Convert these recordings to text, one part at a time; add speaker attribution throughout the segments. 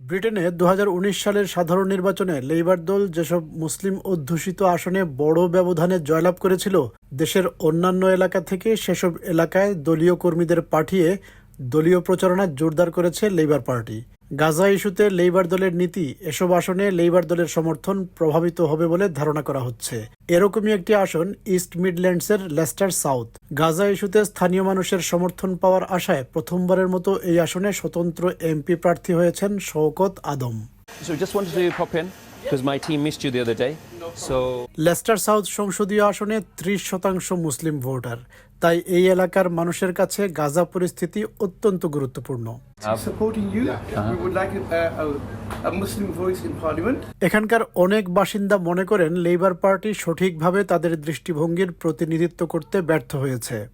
Speaker 1: ব্রিটেনে দু হাজার উনিশ সালের সাধারণ নির্বাচনে লেবার দল যেসব মুসলিম অধ্যুষিত আসনে বড় ব্যবধানে জয়লাভ করেছিল, দেশের অন্যান্য এলাকা থেকে সেসব এলাকায় দলীয় কর্মীদের পাঠিয়ে দলীয় প্রচারণা জোরদার করেছে লেবার পার্টি গাজা ইস্যুতে লেইবার দলের নীতি, এসব আসনে লেইবার দলের সমর্থন প্রভাবিত হবে বলে ধারণা করা হচ্ছে। এরকমই একটি আসন ইস্ট মিডল্যান্ডসের লেস্টার সাউথ। গাজা ইস্যুতে স্থানীয় মানুষের সমর্থন পাওয়ার আশায় প্রথমবারের মতো এই আসনে স্বতন্ত্র এমপি প্রার্থী হয়েছেন Shawkat Adam.
Speaker 2: So just wanted to pop in because my team missed you the other day.
Speaker 1: Leicester South সংসদীয় আসনে 30 শতাংশ মুসলিম ভোটার। তাই এই এলাকার মানুষের কাছে গাজা পরিস্থিতি অত্যন্ত গুরুত্বপূর্ণ। এখানকার অনেক বাসিন্দা মনে করেন লেবার পার্টি সঠিকভাবে তাদের দৃষ্টিভঙ্গির প্রতিনিধিত্ব করতে ব্যর্থ হয়েছে।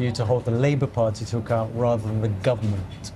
Speaker 3: Why to hold the Labour Party to account rather than the government?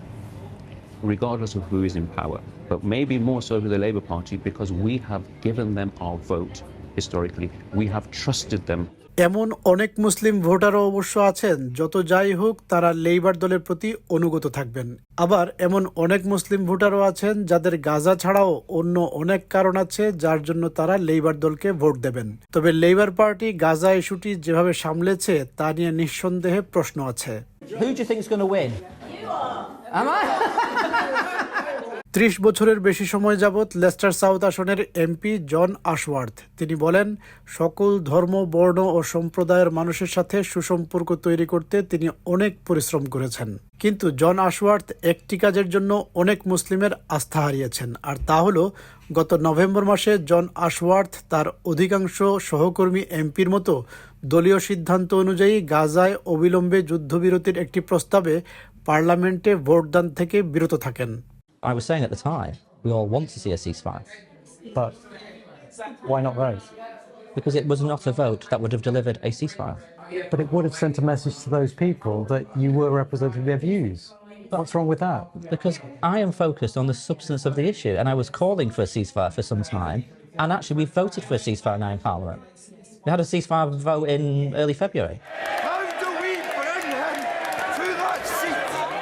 Speaker 2: regardless of who is in power, but maybe more so to the Labour Party because we have given them our vote historically. We have trusted them.
Speaker 1: এমন অনেক মুসলিম ভোটারও অবশ্য আছেন যত যাই হোক তারা labour দলের প্রতি অনুগত থাকবেন আবার এমন অনেক মুসলিম ভোটারও আছেন যাদের গাজা ছাড়াও অন্য অনেক কারণ আছে যার জন্য তারা লেবার দলকে ভোট দেবেন তবে লেবার পার্টি গাজা ইস্যুটি যেভাবে সামলেছে তা নিয়ে নিঃসন্দেহে প্রশ্ন আছে
Speaker 4: Who do you think is going to win? Am I?
Speaker 1: ত্রিশ বছরের বেশি সময় যাবৎ লেস্টার সাউথ আসনের এমপি জন আশওয়ার্থ। তিনি বলেন, সকল ধর্ম, বর্ণ ও সম্প্রদায়ের মানুষের সাথে সুসম্পর্ক তৈরি করতে তিনি অনেক পরিশ্রম করেছেন। কিন্তু জন আশওয়ার্থ একটি কাজের জন্য অনেক মুসলিমের আস্থা হারিয়েছেন। আর তা হল, গত নভেম্বর মাসে জন আশওয়ার্থ তার অধিকাংশ সহকর্মী এমপির মতো দলীয় সিদ্ধান্ত অনুযায়ী গাজায় অবিলম্বে যুদ্ধবিরতির একটি প্রস্তাবে পার্লামেন্টে ভোটদান থেকে বিরত থাকেন।
Speaker 4: I was saying at the time, we all want to see a ceasefire
Speaker 3: But why not those?
Speaker 4: because it was not a vote that would have delivered a ceasefire.
Speaker 3: But it would have sent a message to those people that you were representing their views. What's wrong with that?
Speaker 4: Because I am focused on the substance of the issue, and I was calling for a ceasefire for some time, and actually we voted for a ceasefire now in Parliament. We had a ceasefire vote in early February.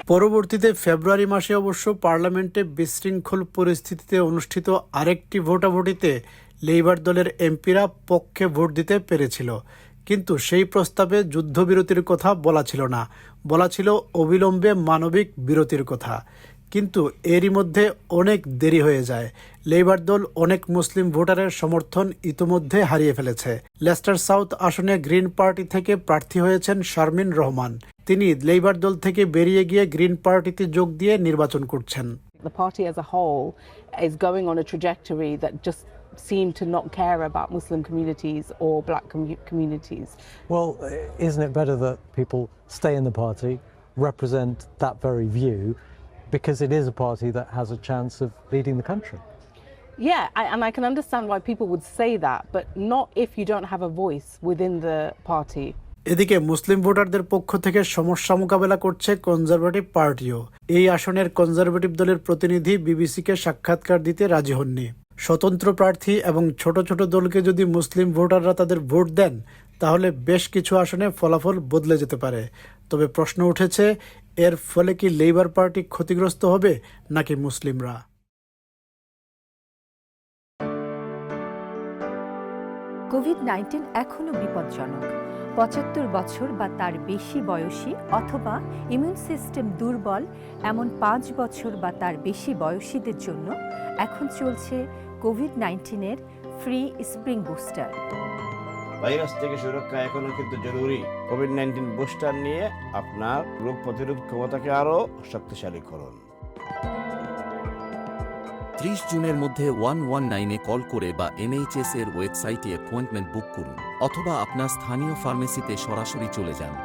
Speaker 1: পরবর্তীতে ফেব্রুয়ারি মাসে অবশ্য পার্লামেন্টে বিশৃঙ্খল পরিস্থিতিতে অনুষ্ঠিত আরেকটি ভোটাভুটিতে লেইবার দলের এমপিরা পক্ষে ভোট দিতে পেরেছিল। কিন্তু সেই প্রস্তাবে যুদ্ধবিরতির কথা বলা ছিল না। বলা ছিল অবিলম্বে মানবিক বিরতির কথা। কিন্তু এরই মধ্যে অনেক দেরি হয়ে যায়। লেবার দল অনেক মুসলিম ভোটারের সমর্থন ইতোমধ্যে হারিয়ে ফেলেছে। লেস্টার সাউথ আসনে গ্রিন পার্টি থেকে প্রার্থী হয়েছেন শারমিন রহমান। তিনি লেবার দল থেকে বেরিয়ে গিয়ে গ্রিন পার্টিতে যোগ দিয়ে নির্বাচন করছেন।
Speaker 5: Seem to not care about muslim communities or black com- communities.
Speaker 3: Well isn't it better that people stay in the party represent that very view because it is a party that has a chance of leading the country?
Speaker 5: Yeah, I, and I can understand why people would say that, but not if you don't have a voice within the party.
Speaker 1: এদিকে মুসলিম ভোটারদের পক্ষ থেকে সমস্যা মোকাবেলা করছে conservative পার্টিও এই আসনের conservative দলের প্রতিনিধি বিবিসিকে সাক্ষাৎকার দিতে রাজি হননি স্বতন্ত্র প্রার্থী এবং ছোট ছোট দলকে যদি মুসলিম ভোটাররা তাদের ভোট দেন তাহলে বেশ কিছু আসনে ফলাফল বদলে যেতে পারে তবে প্রশ্ন উঠেছে এর ফলে কি লেবার পার্টি ক্ষতিগ্রস্ত হবে নাকি মুসলিমরা?
Speaker 6: কোভিড নাইন্টিন এখনও বিপজ্জনক। পঁচাত্তর বছর বা তার বেশি বয়সী অথবা ইমিউন সিস্টেম দুর্বল এমন পাঁচ বছর বা তার বেশি বয়সীদের জন্য এখন চলছে কোভিড নাইন্টিনের ফ্রি স্প্রিং বুস্টার।
Speaker 7: ভাইরাস থেকে সুরক্ষা এখনও কিন্তু জরুরি। কোভিড নাইন্টিন বুস্টার নিয়ে আপনার রোগ প্রতিরোধ ক্ষমতাকে আরও শক্তিশালী করুন।
Speaker 8: ত্রিশ জুনের মধ্যে ওয়ান ওয়ান নাইনে কল করে বা এনএইচএস এর ওয়েবসাইটে অ্যাপয়েন্টমেন্ট বুক করুন, অথবা আপনার স্থানীয় ফার্মেসিতে সরাসরি চলে যান।